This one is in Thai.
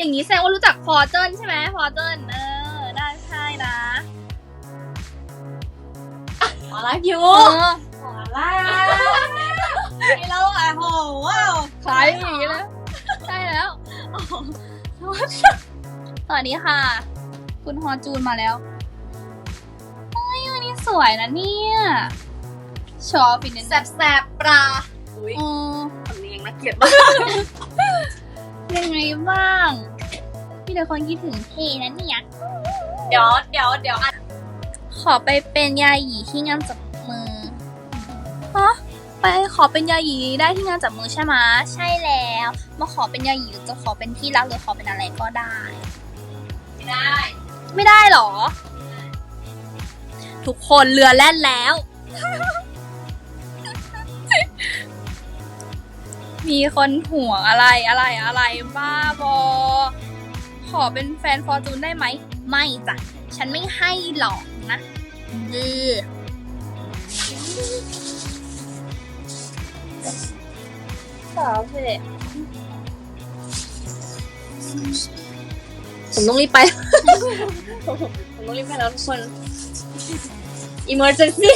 อย่างนี้แสดงว่ารู้จักพอเจิ้นใช่ไหมพอเจิ้นเออ ได้ใช่นะขอรักอยู่เออขอรักนี่เราอะโหว้าวคล้ายอย่างนี้เลยใช่แล้วสวัสดีค่ะ คุณฮอจูนมาแล้วเฮ้ยวันนี้สวยนะเนี่ยชอบอีกนิดแสนึงบแสบปลาอุ้ยอือสำเนียงน่าเกลียดมาก ยังไงบ้าง พี่เด็กคนคิดถึงเทนะเนี่ย เดี๋ยวเดี๋ยวเดี๋ยวอะขอไปเป็นยาหยีที่งานจับมือฮะไปขอเป็นยาหยีได้ที่งานจับมือใช่ไหมะใช่แล้ว มาขอเป็นยาหยีหรือจะขอเป็นที่รักหรือขอเป็นอะไรก็ได้ ไม่ได้ ไม่ได้หรอ ทุกคนเรือแล่นแล้ว มีคนห่วงอะไรอะไรอะไรบ้าบอ ขอเป็นแฟนฟอร์จูนได้ไหม ไม่จ้ะ ฉันไม่ให้หรอกนะดื้อสาวเพจผมต้องรีบไป ผมต้องรีบไปแล้วทุกคน emergency